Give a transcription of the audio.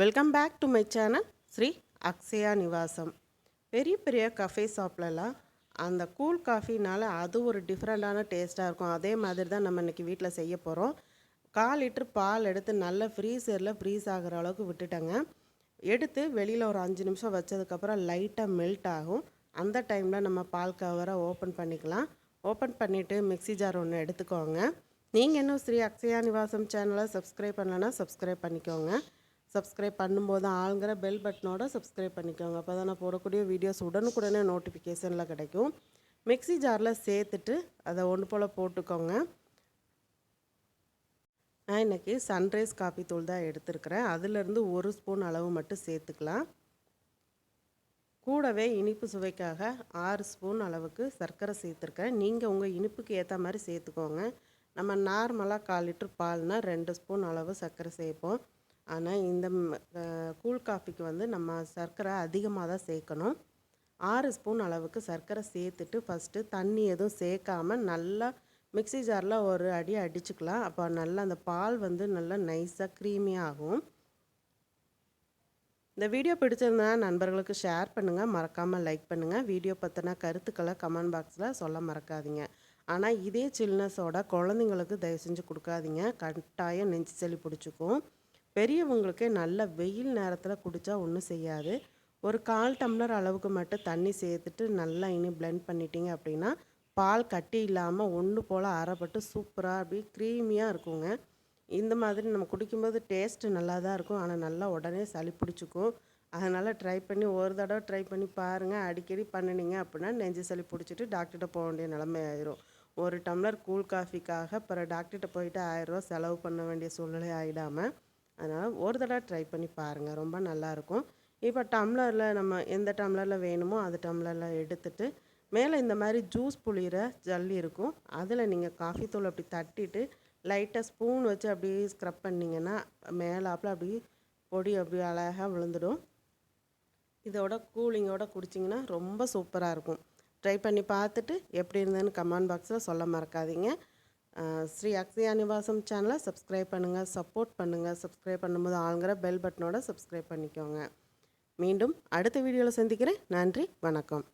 Welcome back to my channel Sri Akshaya Nivasam பெரிய பெரிய cafe ஷாப்லலாம் அந்த கூல் காஃபினால் அது ஒரு டிஃப்ரெண்ட்டான டேஸ்ட்டாக இருக்கும். அதே மாதிரி தான் நம்ம இன்றைக்கி வீட்டில் செய்ய போகிறோம் கால் லிட்டர் பால் எடுத்து நல்ல ஃப்ரீசரில் ஃப்ரீஸ் ஆகிற அளவுக்கு விட்டுட்டேங்க. எடுத்து வெளியில் ஒரு அஞ்சு நிமிஷம் வச்சதுக்கப்புறம் லைட்டாக மெல்ட் ஆகும். அந்த டைமில் நம்ம பால் கவரை ஓப்பன் பண்ணிக்கலாம். ஓப்பன் பண்ணிவிட்டு மிக்ஸி ஜார் ஒன்று எடுத்துக்கோங்க. நீங்கள் இன்னும் ஸ்ரீ அக்ஷயா நிவாசம் சேனலை சப்ஸ்கிரைப் பண்ணலன்னா சப்ஸ்கிரைப் பண்ணிக்கோங்க. சப்ஸ்கிரைப் பண்ணும்போது ஆளுங்கிற பெல் பட்டனோட சப்ஸ்கிரைப் பண்ணிக்கோங்க. அப்போ தான் நான் போடக்கூடிய வீடியோஸ் உடனுக்குடனே நோட்டிஃபிகேஷனில் கிடைக்கும். மிக்ஸி ஜாரில் சேர்த்துட்டு அதை ஒன்று போல் போட்டுக்கோங்க. நான் இன்றைக்கி சன்ரைஸ் காஃபி தூள் தான் எடுத்துருக்கிறேன். அதிலிருந்து ஒரு ஸ்பூன் அளவு மட்டும் சேர்த்துக்கலாம். கூடவே இனிப்பு சுவைக்காக ஆறு ஸ்பூன் அளவுக்கு சர்க்கரை சேர்த்துருக்கேன் நீங்கள் உங்கள் இனிப்புக்கு ஏற்ற மாதிரி சேர்த்துக்கோங்க. நம்ம நார்மலாக கால் லிட்டர் பால்னால் ரெண்டு ஸ்பூன் அளவு சர்க்கரை சேர்ப்போம். ஆனால் இந்த கூழ் கூல் காஃபிக்கு வந்து நம்ம சர்க்கரை அதிகமாக தான் சேர்க்கணும். ஆறு ஸ்பூன் அளவுக்கு சர்க்கரை சேர்த்துட்டு ஃபஸ்ட்டு தண்ணி எதுவும் சேர்க்காம நல்லா மிக்ஸி ஜாரில் ஒரு அடி அடிச்சுக்கலாம். அப்போ நல்லா அந்த பால் வந்து நல்லா நைஸாக க்ரீமியாக ஆகும். இந்த வீடியோ பிடிச்சிருந்தா நண்பர்களுக்கு ஷேர் பண்ணுங்கள் மறக்காமல் லைக் பண்ணுங்கள் வீடியோ பற்றின கருத்துக்களை கமெண்ட் பாக்ஸில் சொல்ல மறக்காதீங்க. ஆனால் இதே சில்னஸோட குழந்தைங்களுக்கு தயவு செஞ்சு கொடுக்காதீங்க. கட்டாயம் நெஞ்சு சளி பிடிச்சிக்கும். பெரியவங்களுக்கு நல்ல வெயில் நேரத்தில் குடித்தா ஒன்றும் செய்யாது. ஒரு கால் டம்ளர் அளவுக்கு மட்டும் தண்ணி சேர்த்துட்டு நல்லா இனி பிளெண்ட் பண்ணிட்டீங்க அப்படின்னா பால் கட்டி இல்லாமல் ஒன்று போல் அரைப்பட்டு சூப்பராக அப்படி க்ரீமியாக இருக்குங்க. இந்த மாதிரி நம்ம குடிக்கும்போது டேஸ்ட்டு நல்லா தான் இருக்கும். ஆனால் நல்லா உடனே சளி பிடிச்சிக்கும். அதனால் ட்ரை பண்ணி ஒரு தடவை ட்ரை பண்ணி பாருங்கள் அடிக்கடி பண்ணினீங்க அப்படின்னா நெஞ்சு சளி பிடிச்சிட்டு டாக்டர்கிட்ட போக வேண்டிய நிலைமை ஆயிரும். ஒரு டம்ளர் கூல் காஃபிக்காக அப்புறம் டாக்டர்கிட்ட போயிட்டு ஆயிரரூவா செலவு பண்ண வேண்டிய சூழ்நிலை ஆகிடாமல் அதனால் ஒரு தடவை ட்ரை பண்ணி பாருங்கள் ரொம்ப நல்லாயிருக்கும். இப்போ டம்ளரில் நம்ம எந்த டம்ளரில் வேணுமோ அது டம்ளரில் எடுத்துட்டு மேலே இந்த மாதிரி ஜூஸ் புளிகிற ஜல்லி இருக்கும். அதில் நீங்கள் காஃபி தூள் அப்படி தட்டிட்டு லைட்டாக ஸ்பூன் வச்சு அப்படியே ஸ்க்ரப் பண்ணிங்கன்னா மேலாப்பில் அப்படி பொடி அப்படி அழகாக விழுந்துடும். இதோட கூலிங்கோட குடிச்சிங்கன்னா ரொம்ப சூப்பராக இருக்கும். ட்ரை பண்ணி பார்த்துட்டு எப்படி இருந்ததுன்னு கமெண்ட் பாக்ஸில் சொல்ல மறக்காதீங்க. ஸ்ரீ அக்ஷயா நிவாசம் சேனலை சப்ஸ்கிரைப் பண்ணுங்கள் சப்போர்ட் பண்ணுங்கள் சப்ஸ்கிரைப் பண்ணும்போது ஆளுங்கிற பெல் பட்டனோட சப்ஸ்கிரைப் பண்ணிக்கோங்க. மீண்டும் அடுத்த வீடியோவில் சந்திக்கிறேன். நன்றி வணக்கம்.